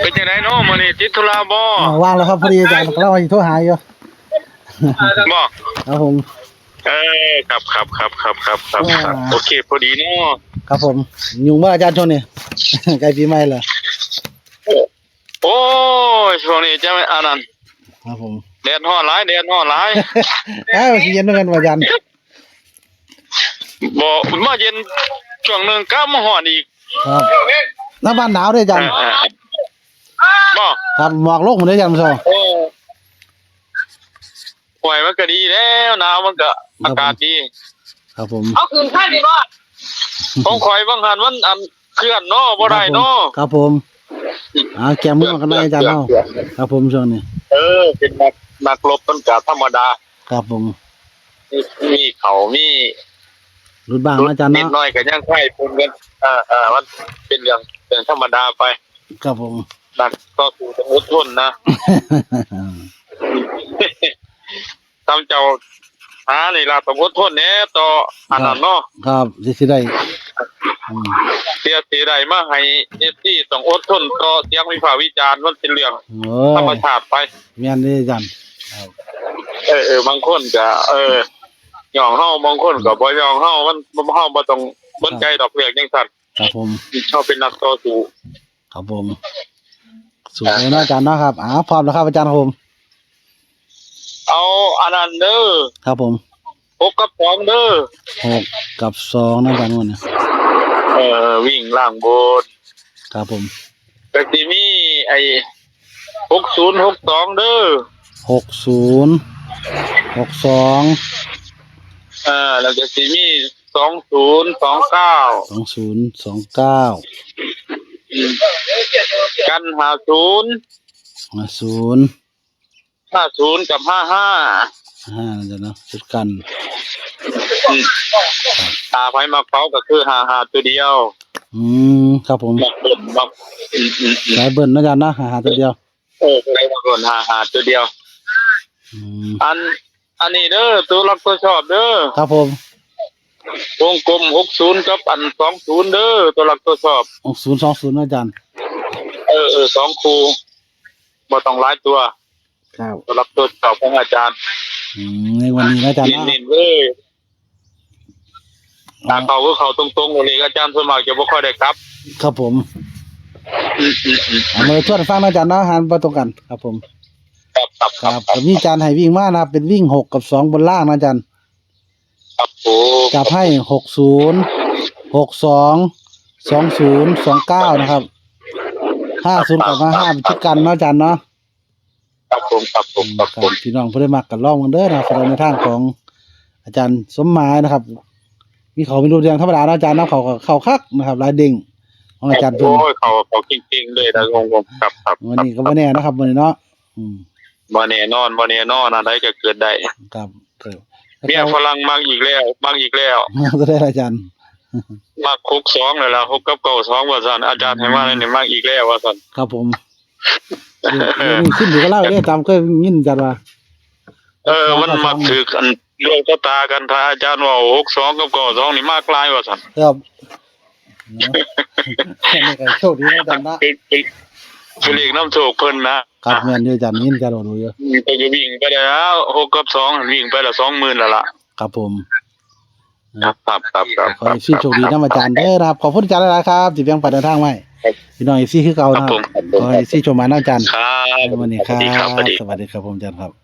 เป็นจังไดเนาะมื้อนี้ติดธุระบ่อ่าว่างแล้วครับพอดีอาจารย์เราอยู่โทรหาอยู่บ่ครับผม เออครับครับครับครับครับครับอ่าโอเคพอดีเนาะครับผมยุ่งมากอาจารย์ช่วงนี้ใกล้ปีใหม่แล้วโอ้ยช่วงนี้จะไม่อันนั้นครับผมแดดฮ้อนหลายแดดฮ้อนหลายอ้าวสิเย็นเหมือนกันว่าอาจารย์บ่มาเย็นช่วงหนึงกลับมาฮ้อนอีกครับหน้าบ้านหนาวด้วยอาจารย์เออๆบ่ ครับหมอกโลกหมดเลยอาจารย์ผู้ชมโอ้ป่วยมันก็ดีแล้วหนาวมันก็อากาศดี ครับผมเอาคืนท่านดีบ่ของข่อยบางหันมันอันเคลื่อนเนาะบ่ได้เนาะครับผมอ่าแกมือกันได้อาจารย์เนาะครับผมช่วงนี้เออ เป็นนักนักรบต้นกาธรรมดา ครับผมมีมีเขามีรุดบ้างนะอาจารย์นิดเนาะหน่อยก็ยังไข่ปุ่นกันอ่าอ่ามันเป็นเรื่องเป็นธรรมดาไป ครับผม นักก็คือต้องอดทนนะทำเจ้าหานี่ล่ะต้องอดทนแหน่ต่ออันนั้นเนาะครับสิสิได้อืมเสียสีใดมาให้เอฟซีต้องอดทนต่อเสียงวิพากษ์วิจารณ์มันเป็นเรื่องโอ้ธรรมยชาติไปแม่นเด้อาจารย์ครับเออเออบางคนก็เออย่องเฮาบางคนก็บ่ย่องเฮามันบ่เฮาบ่ต้องสนใจดอกเบี้ยจังซั่นครับผมชอบเป็นนักต่อสู้ครับผม สูงเลยเนาะอาจารย์เนาะครับอ่าพร้อมแล้วครับอาจารย์ครับผมเอาอันนั้นเด้อครับผมพกกับของเด้อหกกับสองนะอาจารย์วันนี้เออวิ่งล่างโบสถ์ครับผมก็สิมีไอ้6062เด้อหกศูนย์หกสองเออแล้วก็สิมีสองศูนย์สองเก้าสอืมกั น50ห้าศูนย์50กับ55ห้านะอาจารย์เนาะชุดกันอืมตาไฟมาเฝ้าก็คือ55ตัวเดียว อืมครับผมมักเบิ่นมักอืมอืมอืมสายเบิ้ลนะอาจารย์เนาะหาหาตัวเดียวเออไรมาก่อน55ตัวเดียวอืมอันอันนี้เด้อตัวรักตัวชอบเด้อครับผม วงกลม60กับอัน20เด้อตัวรักตัวชอบหกศูนย์สองศูนย์นะอาจารย์ เออเออสองครูบ่ต้องหลายตัว ครับตัวรักตัวชอบของอาจารย์อืมในวันนี้นะอาจารย์นินเนาะนินๆเว้ยตาเขาคือเขาตรงๆเลยอาจารย์ส่วนมากจะบ่ค่อยได้ครับ ครับผมอืมอืมอืมเอามาช่วยฟังนะอาจารย์เนาะหันประตรงกัน ครับผม ครับครับคครัรับบครับก็มีอาจารย์ให้วิ่งมานะครับเป็นวิ่งหกกับสองบนล่างนะอาจารย์ ครับโอ้จับให้หกศูนย์หกสองสองศูนย์สองเก้านะครับห้าศูนย์กับห้าห้าเป็นชุดกันเนาะอาจารย์เนาะครับผมครับผมครับครัผบมพี่น้องผู้ได้มักกันล่องกันเด้อนะครับสำหรับในทางของอาจารย์สมหมายนะครับ มีเขาไม่รู้เรื่องธรรมดาเนาะอาจารย์เนาะเขาก็เขาคักนะครับลายเด้งของอาจารย์เพิ่นโอ้ยเขาเขาจริงๆเลยนะงงๆครับครับวันนี้ก็บ่แน่นะครับวันนี้เนาะอืมบ่แน่นอนบ่แน่นอนอะไรก็เกิดได้ครับครับ เมียฝรั่งมักอีกแล้วมักอีกแล้วจะได้อาจารย์มักคุกสองเลยล่ะคุกกับเก่าสองว่าซั่นอาจารย์ให้มาแล้วนี่มักอีกแล้วว่าซั่นครับผมเรื่องนี้ขึ้นอยู่กับเล่าเนี่ยจำก็ยินอาจารย์ว่าเออ มันมักถือกันโลกชะตากันถ้าอาจารย์ว่าหกสองกับเก่าสองนี่มากลายว่าซั่นครับเนาะนี่ก็โชคดีนะอาจารย์นะ คือเรียน้ำโชคเพิ่นนะครับแม่นอยู่อาจารย์ยินอาจะรย์บอกดูเยอะก็จะวิ่งไปแล้วหกกับสองวิ่งไปละสองหมื่นละล่ะครับผมครับครับครับครับขอให้พี่โชคดีนะอาจารย์ได้อนะครับขอบคุณอาจารย์หลายๆครับที่เพียงปัดเดินทางไว้พี่น้องเอซีคือเก่านะครับมครับขอให้ซีโชมมานะอาจารย์ครับวันนี้คสวัสดีครับ สวัสดีครับผมอาจารย์ครับ